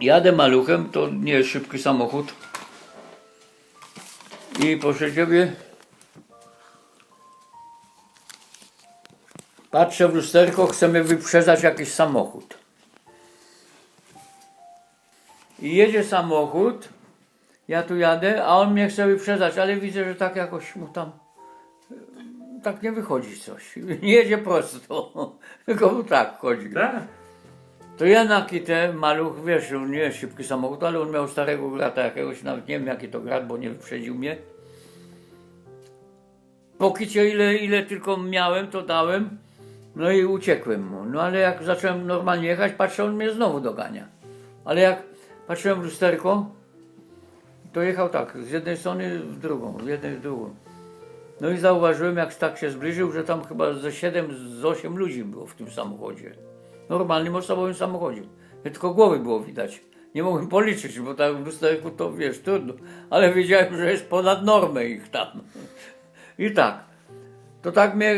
Jadę maluchem, to nie jest szybki samochód. I proszę ciebie. Patrzę w lusterko, chcę mnie wyprzedzać jakiś samochód. I jedzie samochód, ja tu jadę, a on mnie chce wyprzedzać, ale widzę, że tak jakoś mu tam tak nie wychodzi coś. Nie jedzie prosto, tylko mu tak chodzi. Tak? To ja na kitę maluch, wiesz, on nie jest szybki samochód, ale on miał starego grata jakiegoś, nawet nie wiem jaki to grat, bo nie wyprzedził mnie. Po kicie ile, ile tylko miałem, to dałem, no i uciekłem mu. No ale jak zacząłem normalnie jechać, patrzę, on mnie znowu dogania. Ale jak patrzyłem w lusterko, to jechał tak, z jednej strony w drugą, z jednej w drugą. No i zauważyłem, jak tak się zbliżył, że tam chyba ze 7, z 8 ludzi było w tym samochodzie. Normalnym osobowym samochodzie. Tylko głowy było widać. Nie mogłem policzyć, bo tak w lusterku to wiesz, trudno. Ale wiedziałem, że jest ponad normę ich tam. I tak. To tak mnie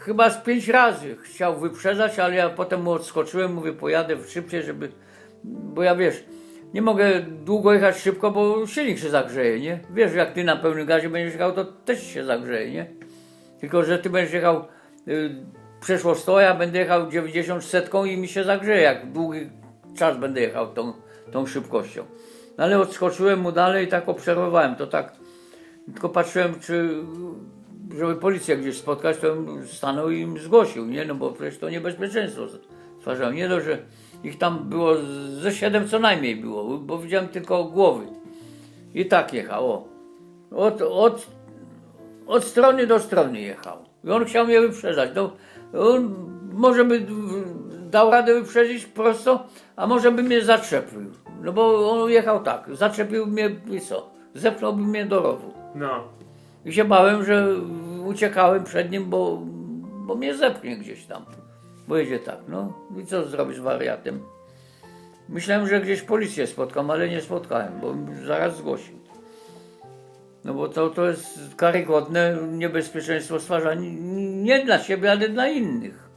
chyba z pięć razy chciał wyprzedzać, ale ja potem mu odskoczyłem, mówię, pojadę szybciej, żeby. Bo ja wiesz, nie mogę długo jechać szybko, bo silnik się zagrzeje, nie? Wiesz, jak ty na pełnym gazie będziesz jechał, to też się zagrzeje, nie? Tylko, że ty będziesz jechał y, przeszło 100, ja będę jechał 90 setką i mi się zagrzeje, jak długi czas będę jechał tą, tą szybkością. No ale odskoczyłem mu dalej i tak obserwowałem, to tak, tylko patrzyłem, czy żeby policję gdzieś spotkać, to bym stanął i im zgłosił, nie? No bo przecież to niebezpieczeństwo stwarzało. Nie dość, że ich tam było ze siedem co najmniej było, bo widziałem tylko głowy. I tak jechał, o. Od, od, od strony do strony jechał. I on chciał mnie wyprzedzać. No, on może by dał radę wyprzedzić prosto, a może by mnie zaczepił. No bo on jechał tak, zaczepił mnie i co? Zepchnąłby mnie do rowu. No. I się bałem, że uciekałem przed nim, bo, bo mnie zepchnie gdzieś tam. Bo jedzie tak, no i co zrobić z wariatem? Myślałem, że gdzieś policję spotkam, ale nie spotkałem, bo zaraz zgłosił. No bo to, to jest karygodne niebezpieczeństwo stwarza nie dla siebie, ale dla innych.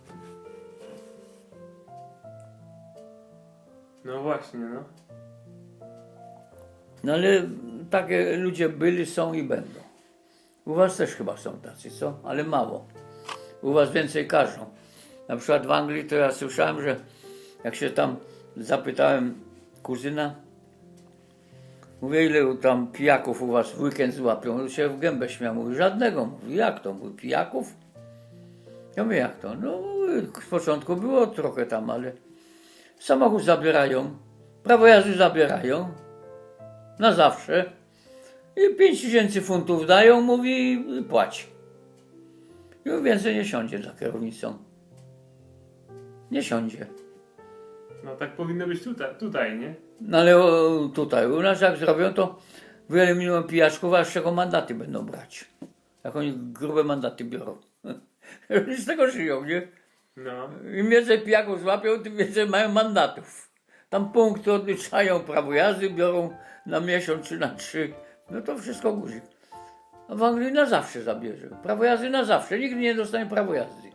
No właśnie, no. No ale takie ludzie byli, są i będą. U was też chyba są tacy, co? Ale mało. U was więcej każą. Na przykład w Anglii to ja słyszałem, że jak się tam zapytałem kuzyna, mówię, ile tam pijaków u was w weekend złapią, on się w gębę śmiał, mówi, żadnego. Mówi, jak to? Mówi, pijaków? Ja mówię, jak to? No, w początku było trochę tam, ale samochód zabierają, prawo jazdy zabierają, na zawsze. I 5 tysięcy funtów dają, mówi, płać. I więcej nie siądzie za kierownicą. Nie siądzie. No tak powinno być tutaj, tutaj nie? No ale o, tutaj, u nas jak zrobią, to wyeliminują pijaczków, a z czego mandaty będą brać. Jak oni grube mandaty biorą. Oni z tego żyją, nie? No. Im więcej pijaków złapią, tym więcej mają mandatów. Tam punkty odliczają prawo jazdy, biorą na miesiąc czy na trzy. No to wszystko guzik. A w Anglii na zawsze zabierze. Prawo jazdy na zawsze. Nigdy nie dostanie prawo jazdy.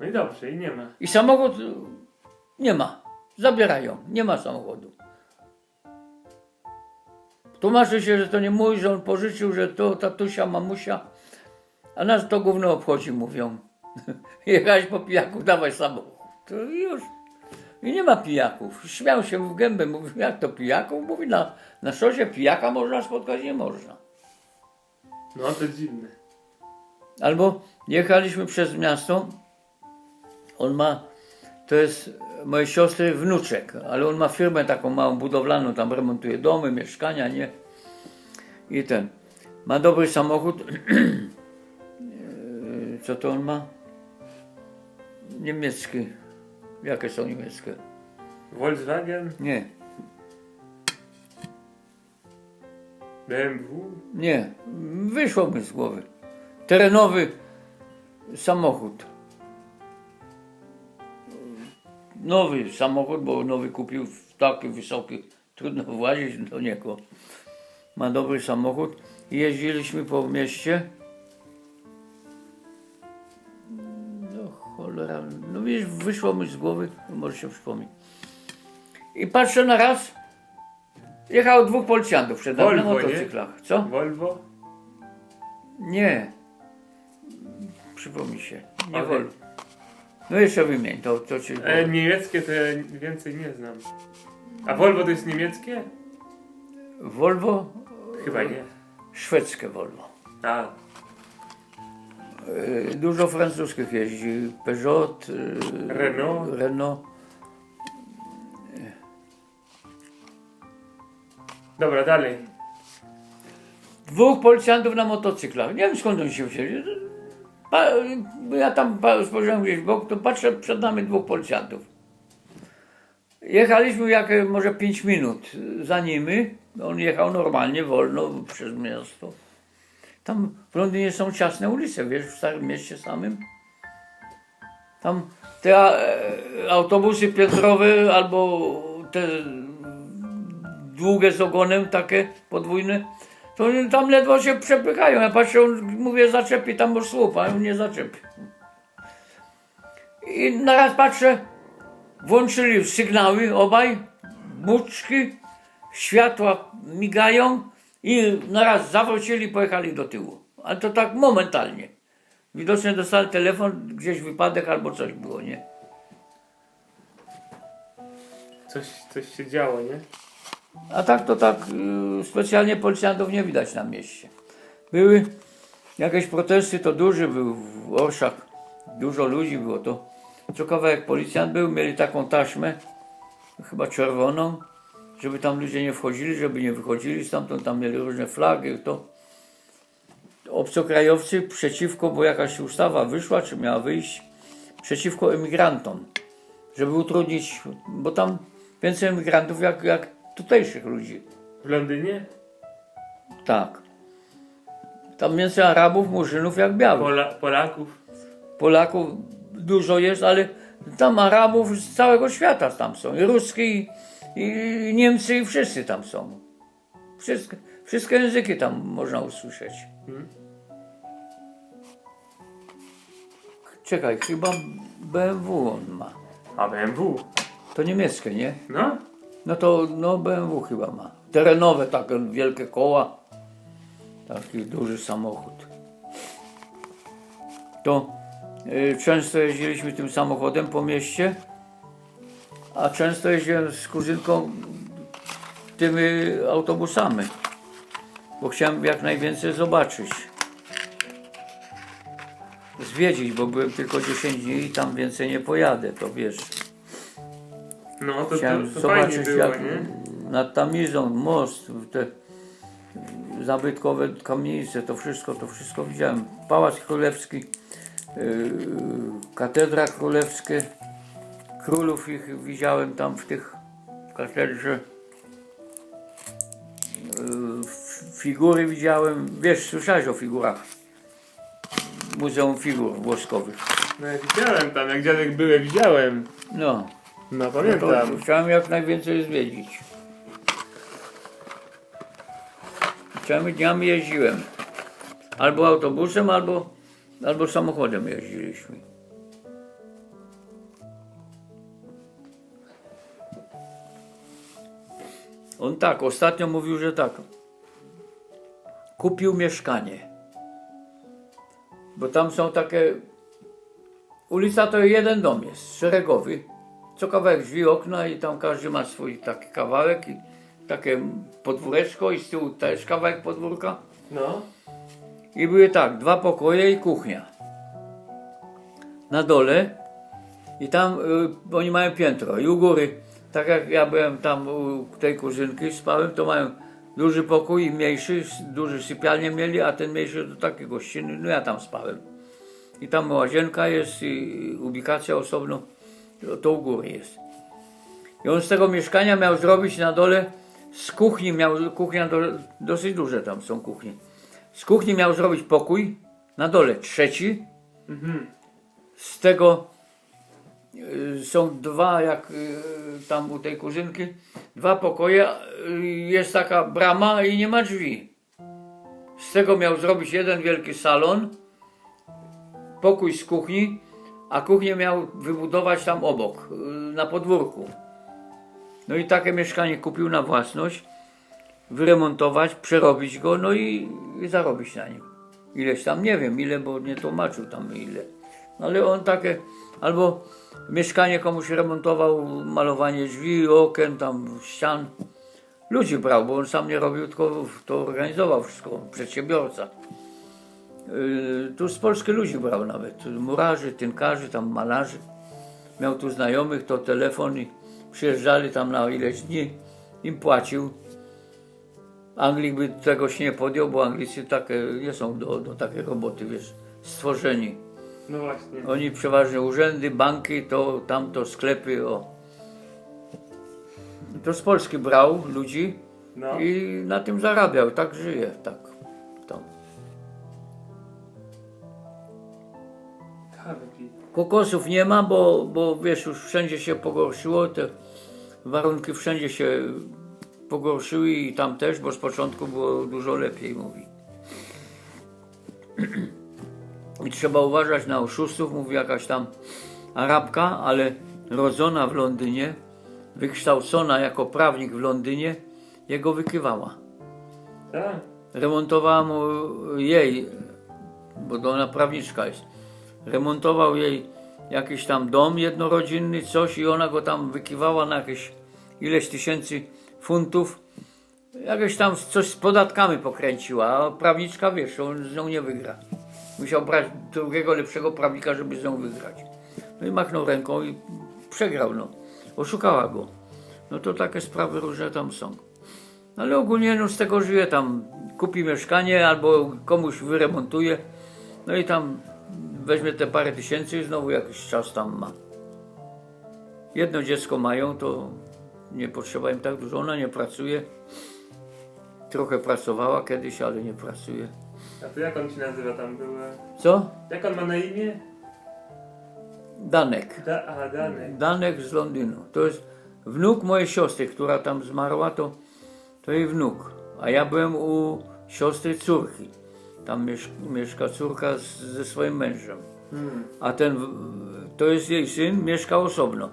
No i dobrze, i nie ma. I samochód nie ma. Zabierają. Nie ma samochodu. Tłumaczy się, że to nie mój, że on pożyczył, że to tatusia, mamusia. A nas to gówno obchodzi, mówią. Jechałeś po pijaku, dawaj samochód. To już. I nie ma pijaków. Śmiał się w gębę. Mówił, jak to pijaków? Mówi, na, na szosie pijaka można spotkać? Nie można. No to dziwne. Albo jechaliśmy przez miasto. On ma, to jest mojej siostry wnuczek, ale on ma firmę taką małą budowlaną, tam remontuje domy, mieszkania, nie? I ten. Ma dobry samochód. Eee, Co to on ma? Niemiecki. Jakie są niemieckie? Volkswagen, Nie, BMW. nie. Wyszło mi z głowy. Terenowy samochód. Nowy samochód, bo nowy kupił taki wysoki, trudno włazić do niego. Ma dobry samochód. Jeździliśmy po mieście. No cholera, no wiesz, wyszło mi z głowy, może się przypomni. I patrzę na raz, jechało dwóch policjantów przede mną na Volvo, nie? motocyklach. Co? Volvo? Nie. Przypomnij się. Nie Ale- Volvo. No jeszcze wymień, to, to ci... E, niemieckie to ja więcej nie znam. A Volvo to jest niemieckie? Volvo? Chyba nie. Szwedzkie Volvo. A, Y, Dużo francuskich jeździ. Peugeot, y, Renault. Renault. dobra, dalej. Dwóch policjantów na motocyklach. Nie wiem skąd oni się wzięli. Pa, ja tam spojrzałem gdzieś w bok, to patrzę przed nami dwóch policjantów. Jechaliśmy jak e, może 5 minut za nimi. On jechał normalnie, wolno przez miasto. Tam w Londynie są ciasne ulice, wiesz, w starym mieście samym. Tam te e, autobusy piętrowe albo te długie z ogonem, takie podwójne, to oni tam ledwo się przepychają. Ja patrzę, mówię, zaczepi tam słup, a on nie zaczepi. I naraz patrzę, włączyli sygnały obaj, buczki, światła migają i naraz zawrócili, pojechali do tyłu. Ale to tak momentalnie. Widocznie dostali telefon, gdzieś wypadek albo coś było, nie? Coś, coś się działo, nie? A tak to tak y, specjalnie policjantów nie widać na mieście. Były jakieś protesty, to duży był w Orszach. Dużo ludzi było to. Co kawałek policjant był, mieli taką taśmę, chyba czerwoną, żeby tam ludzie nie wchodzili, żeby nie wychodzili stamtąd, tam mieli różne flagi, to obcokrajowcy przeciwko, bo jakaś ustawa wyszła, czy miała wyjść, przeciwko emigrantom, żeby utrudnić, bo tam więcej emigrantów jak, jak tutejszych ludzi. W Londynie? Tak. Tam więcej Arabów, Murzynów jak białych. Pola, Polaków? Polaków dużo jest, ale tam Arabów z całego świata tam są. I Ruski, i, i Niemcy, i wszyscy tam są. Wszystkie, wszystkie języki tam można usłyszeć. Hmm? Czekaj, chyba BMW on ma. A BMW? To niemieckie, nie? No? No to no BMW chyba ma. Terenowe, takie wielkie koła. Taki duży samochód. To y, często jeździliśmy tym samochodem po mieście, a często jeździłem z kuzynką tymi autobusami, bo chciałem jak najwięcej zobaczyć. Zwiedzić, bo byłem tylko 10 dni i tam więcej nie pojadę, to wiesz. No to, to, Chciałem to fajnie zobaczyć było, jak nie? nad Tamizą, most, te zabytkowe kamienice, to wszystko, to wszystko widziałem. Pałac Królewski, yy, katedra królewskie, królów ich widziałem tam w tych katedrze. Yy, figury widziałem, wiesz, słyszałeś o figurach. Muzeum Figur Włoskowych. No ja widziałem tam, jak dziadek byłem, widziałem. No, No no pamiętam. chciałem jak najwięcej zwiedzić. Całymi dniami jeździłem. Albo autobusem, albo, albo samochodem jeździliśmy. On tak, ostatnio mówił, że tak. Kupił mieszkanie. Bo tam są takie. Ulica to jeden dom jest, szeregowy. Co kawałek drzwi, okna i tam każdy ma swój taki kawałek i takie podwóreczko i z tyłu też kawałek podwórka. No. I były tak, dwa pokoje i kuchnia. Na dole i tam y, oni mają piętro i u góry, tak jak ja byłem tam u tej kuzynki, spałem, to mają duży pokój i mniejszy, duży sypialnię mieli, a ten mniejszy to taki gościnny, no ja tam spałem. I tam łazienka jest i ubikacja osobno, to, to u góry jest. I on z tego mieszkania miał zrobić na dole, z kuchni miał, kuchnia do, dosyć duże tam są kuchnie. Z kuchni miał zrobić pokój, na dole trzeci. Mhm. Z tego y, są dwa, jak y, tam u tej kuzynki, dwa pokoje, y, jest taka brama i nie ma drzwi. Z tego miał zrobić jeden wielki salon, pokój z kuchni, a kuchnię miał wybudować tam obok, y, na podwórku. No i takie mieszkanie kupił na własność, wyremontować, przerobić go, no i, zarobić na nim. Ileś tam, nie wiem ile, bo nie tłumaczył tam ile. No ale on takie, albo mieszkanie komuś remontował, malowanie drzwi, okien, tam ścian. Ludzi brał, bo on sam nie robił, tylko to organizował wszystko, przedsiębiorca. Yy, tu z Polski ludzi brał nawet, murarzy, tynkarzy, tam malarzy. Miał tu znajomych, to telefon i przyjeżdżali tam na ileś dni, im płacił. Anglik by tego się nie podjął, bo Anglicy takie nie są do, do takiej roboty, wiesz, stworzeni. No właśnie. Oni przeważnie urzędy, banki, to tamto sklepy, o. To z Polski brał ludzi No. i na tym zarabiał, tak żyje, tak. Kokosów nie ma, bo, bo wiesz, już wszędzie się pogorszyło, te warunki wszędzie się pogorszyły i tam też, bo z początku było dużo lepiej, mówi. I trzeba uważać na oszustów, mówi jakaś tam Arabka, ale rodzona w Londynie, wykształcona jako prawnik w Londynie, jego wykiwała. Tak. Remontowała mu jej, bo to ona prawniczka jest, remontował jej jakiś tam dom jednorodzinny, coś i ona go tam wykiwała na jakieś ileś tysięcy funtów. Jakieś tam coś z podatkami pokręciła, a prawniczka wiesz, on z nią nie wygra. Musiał brać drugiego lepszego prawnika, żeby z nią wygrać. No i machnął ręką i przegrał, no. Oszukała go. No to takie sprawy różne tam są. Ale ogólnie no, z tego żyje tam, kupi mieszkanie albo komuś wyremontuje, no i tam weźmie te parę tysięcy i znowu jakiś czas tam ma. Jedno dziecko mają, to nie potrzeba im tak dużo, ona nie pracuje. Trochę pracowała kiedyś, ale nie pracuje. A to jak on się nazywa tam były? Co? Jak on ma na imię? Danek. Da, a, Danek. Danek z Londynu. To jest wnuk mojej siostry, która tam zmarła, to, to jej wnuk. A ja byłem u siostry córki. Tam miesz, mieszka córka z, ze swoim mężem. Hmm. A ten, to jest jej syn, mieszka osobno.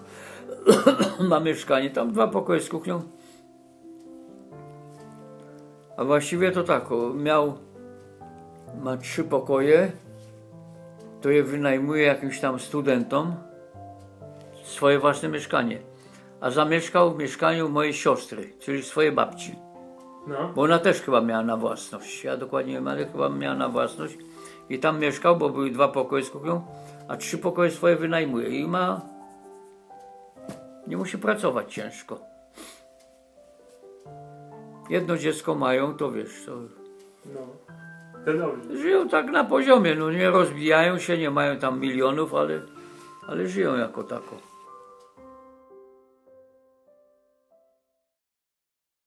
Ma mieszkanie, tam dwa pokoje z kuchnią. A właściwie to tak, miał, ma trzy pokoje, to je wynajmuje jakimś tam studentom, swoje własne mieszkanie. A zamieszkał w mieszkaniu mojej siostry, czyli swojej babci. No. Bo ona też chyba miała na własność. Ja dokładnie nie wiem, ale chyba miała na własność. I tam mieszkał, bo były dwa pokoje z kuchnią, a trzy pokoje swoje wynajmuje. I ma. Nie musi pracować ciężko. Jedno dziecko mają, to wiesz, to No. To dobrze. żyją tak na poziomie. No nie rozbijają się, nie mają tam milionów, ale, ale żyją jako tako.